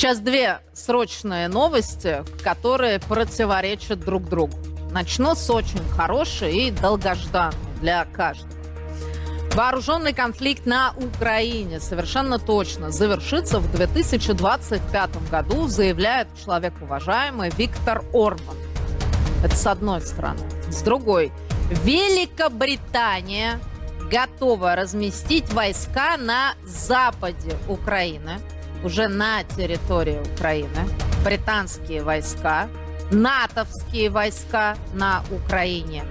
Сейчас две срочные новости, которые противоречат друг другу. Начну с очень хорошей и долгожданной для каждого. Вооруженный конфликт на Украине совершенно точно завершится в 2025 году, заявляет человек уважаемый Виктор Орбан. Это с одной стороны. С другой, Великобритания готова разместить войска на западе Украины, уже на территории Украины, британские войска, натовские войска на Украине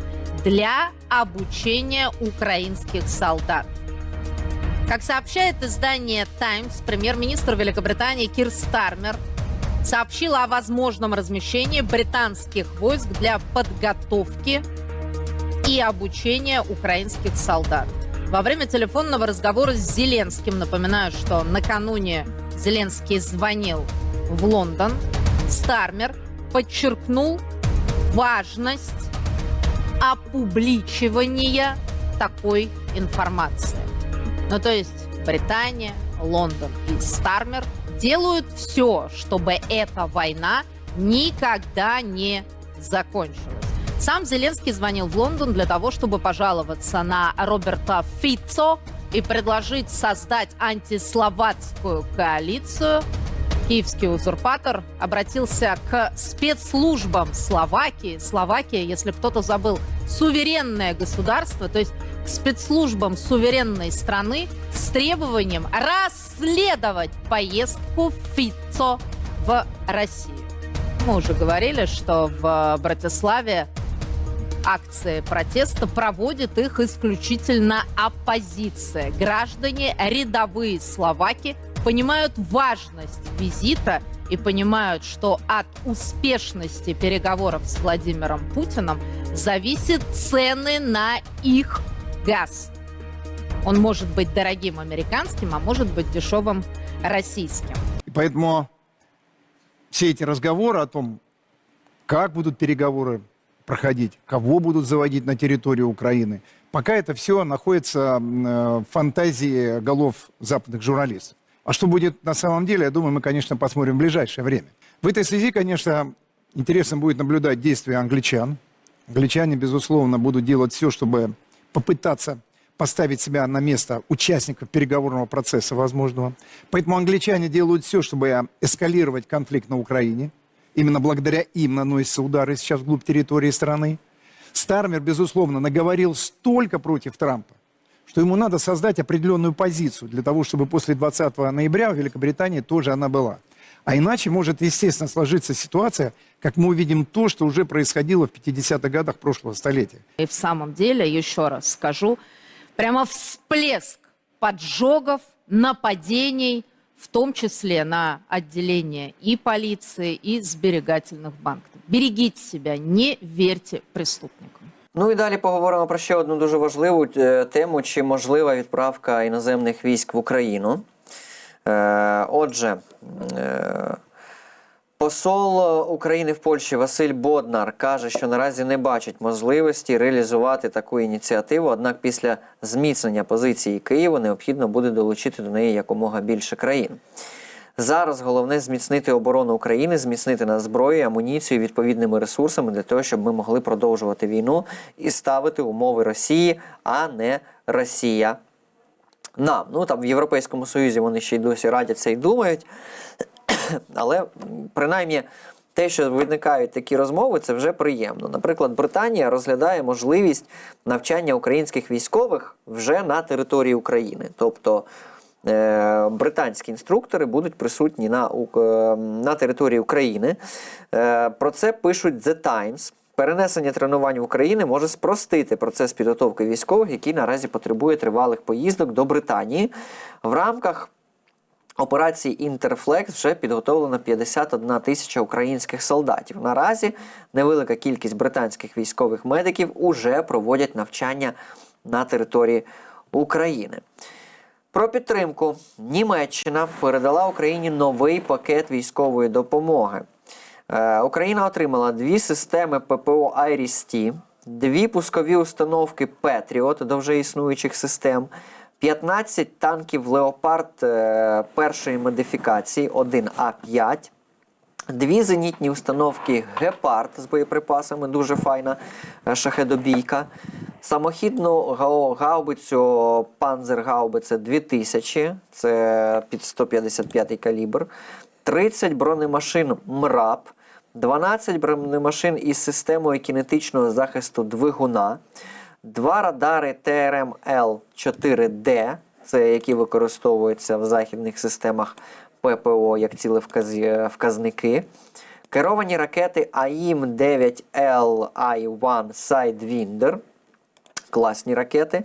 для обучения украинских солдат. Как сообщает издание Times, премьер-министр Великобритании Кир Стармер сообщил о возможном размещении британских войск для подготовки и обучения украинских солдат. Во время телефонного разговора с Зеленским, напоминаю, что накануне Зеленский звонил в Лондон, Стармер подчеркнул важность опубличивания такой информации. Ну, то есть Британия, Лондон и Стармер делают все, чтобы эта война никогда не закончилась. Сам Зеленский звонил в Лондон для того, чтобы пожаловаться на Роберта Фицо и предложить создать антисловацкую коалицию. Киевский узурпатор обратился к спецслужбам Словакии. Словакия, если кто-то забыл, суверенное государство, то есть к спецслужбам суверенной страны с требованием расследовать поездку Фицо в Россию. Мы уже говорили, что в Братиславе акции протеста проводит их исключительно оппозиция. Граждане, рядовые словаки понимают важность визита и понимают, что от успешности переговоров с Владимиром Путиным зависят цены на их газ. Он может быть дорогим американским, а может быть дешевым российским. И поэтому все эти разговоры о том, как будут переговоры проходить, кого будут заводить на территорию Украины, пока это все находится э, в фантазии голов западных журналистов. А что будет на самом деле, я думаю, мы, конечно, посмотрим в ближайшее время. В этой связи, конечно, интересно будет наблюдать действия англичан. Англичане, безусловно, будут делать все, чтобы попытаться поставить себя на место участников переговорного процесса возможного. Поэтому англичане делают все, чтобы эскалировать конфликт на Украине. Именно благодаря им наносятся удары сейчас вглубь территории страны. Стармер, безусловно, наговорил столько против Трампа, что ему надо создать определенную позицию для того, чтобы после 20 ноября в Великобритании тоже она была. А иначе может, естественно, сложиться ситуация, как мы увидим то, что уже происходило в 50-х годах прошлого столетия. И в самом деле, еще раз скажу, прямо всплеск поджогов, нападений, в том числе на отделение и полиции, и сберегательных банков. Берегите себя, не верьте преступникам. Ну і далі поговоримо про ще одну дуже важливу е, тему: чи можлива відправка іноземних військ в Україну. Е, Отже, е, Посол України в Польщі Василь Боднар каже, що наразі не бачить можливості реалізувати таку ініціативу. Однак після зміцнення позиції Києва необхідно буде долучити до неї якомога більше країн. Зараз головне зміцнити оборону України, зміцнити нас зброю, амуніцію відповідними ресурсами для того, щоб ми могли продовжувати війну і ставити умови Росії, а не Росія. Нам. Ну там в Європейському Союзі вони ще й досі радяться і думають. Але принаймні те, що виникають такі розмови, це вже приємно. Наприклад, Британія розглядає можливість навчання українських військових вже на території України. Тобто е, британські інструктори будуть присутні на, е, на території України. Е, Про це пишуть The Times. Перенесення тренувань в Україні може спростити процес підготовки військових, який наразі потребує тривалих поїздок до Британії. В рамках операції Інтерфлекс вже підготовлено 51 тисяча українських солдатів. Наразі невелика кількість британських військових медиків уже проводять навчання на території України. Про підтримку Німеччина передала Україні новий пакет військової допомоги. Е, Україна отримала дві системи ППО Iris-T, дві пускові установки Patriot до вже існуючих систем, 15 танків Леопард е, першої модифікації 1А5. Дві зенітні установки Гепард з боєприпасами, дуже файна е, шахедобійка. Самохідну гау- гаубицю Панзергаубиця 2000, це під 155 калібр. 30 бронемашин МРАП, 12 бронемашин із системою кінетичного захисту двигуна, два радари ТРМ-Л4Д, це які використовуються в західних системах ППО як цілевказники. Керовані ракети АІМ-9Л I-1 Sidewinder, класні ракети.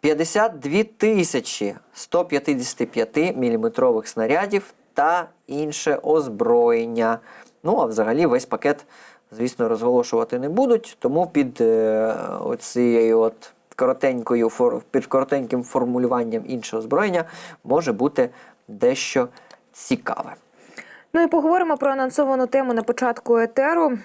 52 тисячі 155 мм снарядів та інше озброєння. Ну, а взагалі весь пакет, звісно, розголошувати не будуть, тому під е, оцією от коротенькою, під коротеньким формулюванням іншого зброєння може бути дещо цікаве. Ну і поговоримо про анонсовану тему на початку етеру.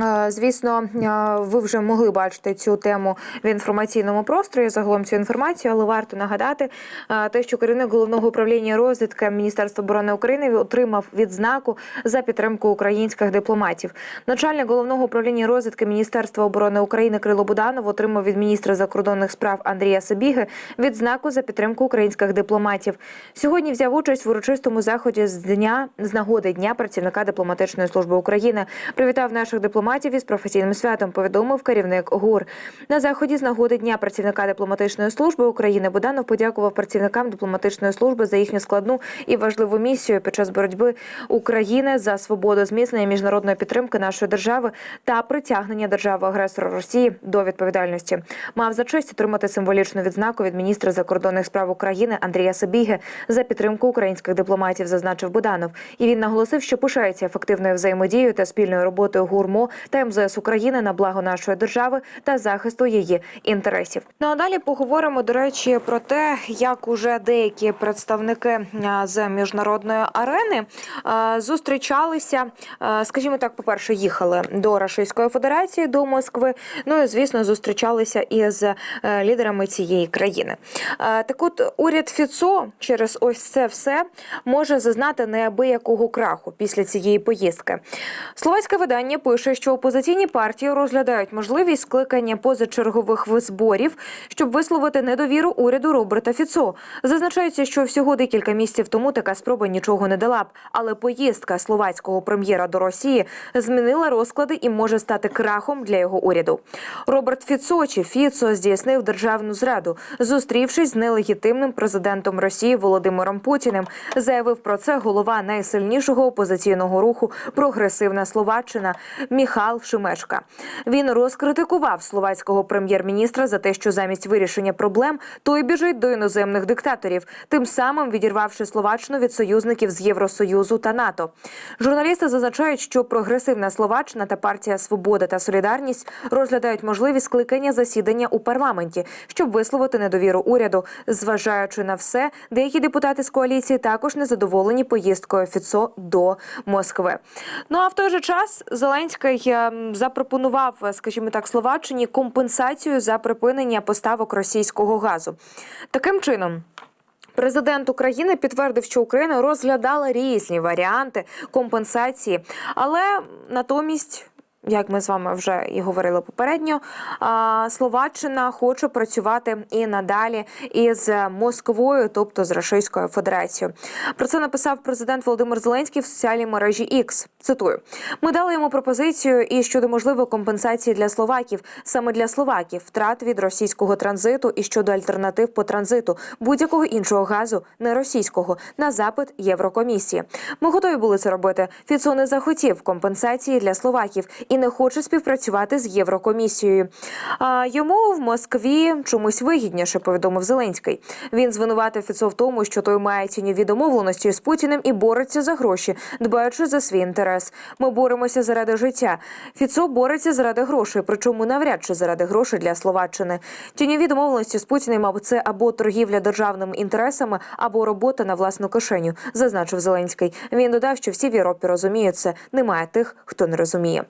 Е, Звісно, е, ви вже могли бачити цю тему в інформаційному просторі. Загалом цю інформацію, але варто нагадати е, те, що керівник головного управління розвідки Міністерства оборони України отримав відзнаку за підтримку українських дипломатів. Начальник головного управління розвідки Міністерства оборони України Крило Буданов отримав від міністра закордонних справ Андрія Сабіги відзнаку за підтримку українських дипломатів. Сьогодні взяв участь в урочистому заході з дня з нагоди дня працівника дипломатичної служби України. Привітав наших дипломатів із професійним святом. Повідомив керівник ГУР. На заході з нагоди дня працівника дипломатичної служби України Буданов подякував працівникам дипломатичної служби за їхню складну і важливу місію під час боротьби України за свободу зміцнення міжнародної підтримки нашої держави та притягнення держави агресора Росії до відповідальності. Мав за честь отримати символічну відзнаку від міністра закордонних справ України Андрія Сабіги за підтримку українських дипломатів, зазначив Буданов. І він наголосив, що пишається ефективною взаємодією та спільною роботою ГУРМО та МЗС України на благо нашої держави та захисту її інтересів. Ну а далі поговоримо до речі про те, як уже деякі представники з міжнародної арени зустрічалися. Скажімо так, по перше, їхали до Російської Федерації, до Москви. Ну і звісно, зустрічалися із е, лідерами цієї країни. Так, от уряд Фіцо через ось це все може зазнати неабиякого краху після цієї поїздки. Словацьке видання пише, що опозиційні партії розглядають можливість скликання позачергових зборів, щоб висловити недовіру уряду Роберта Фіцо. Зазначається, що всього декілька місяців тому така спроба нічого не дала б, але поїздка словацького прем'єра до Росії змінила розклади і може стати крахом для його уряду. Роберт Фіцо чи Фіцо здійснив державну зраду, зустрівшись з нелегітимним президентом Росії Володимиром Путіним. Заявив про це голова найсильнішого опозиційного руху Прогресивна Словаччина Міхал Шимечка. Він розкритикував словацького прем'єр-міністра за те, що замість вирішення проблем той біжить до іноземних диктаторів, тим самим відірвавши Словаччину від союзників з Євросоюзу та НАТО. Журналісти зазначають, що прогресивна Словаччина та партія Свобода та Солідарність розглядають можливість скликання засідання у парламенті, щоб висловити недовіру уряду. Зважаючи на все, деякі депутати з коаліції також незадоволені поїздкою Фіцо до Москви. Ну а в той же час Зеленський запропонував, е, скажімо так, Словаччині компенсацію за припинення поставок російського газу. Таким чином. Президент України підтвердив, що Україна розглядала різні варіанти компенсації, але натомість. Як ми з вами вже і говорили попередньо, Словаччина хоче працювати і надалі із Москвою, тобто з Російською Федерацією. Про це написав президент Володимир Зеленський в соціальній мережі X. Цитую: ми дали йому пропозицію і щодо можливої компенсації для словаків, саме для словаків, втрат від російського транзиту і щодо альтернатив по транзиту будь-якого іншого газу, не російського, на запит Єврокомісії. Ми готові були це робити. Фіцо не захотів компенсації для словаків і не хоче співпрацювати з Єврокомісією. А йому в Москві чомусь вигідніше, повідомив Зеленський. Він звинуватив Фіцо в тому, що той має тіньові домовленості з Путіним і бореться за гроші, дбаючи за свій інтерес. Ми боремося заради життя. Фіцо бореться заради грошей, причому навряд чи заради грошей для Словаччини. Тіньові домовленості з Путіним, мабуть, це або торгівля державними інтересами, або робота на власну кишеню, зазначив Зеленський. Він додав, що всі в Європі розуміють це. Немає тих, хто не розуміє.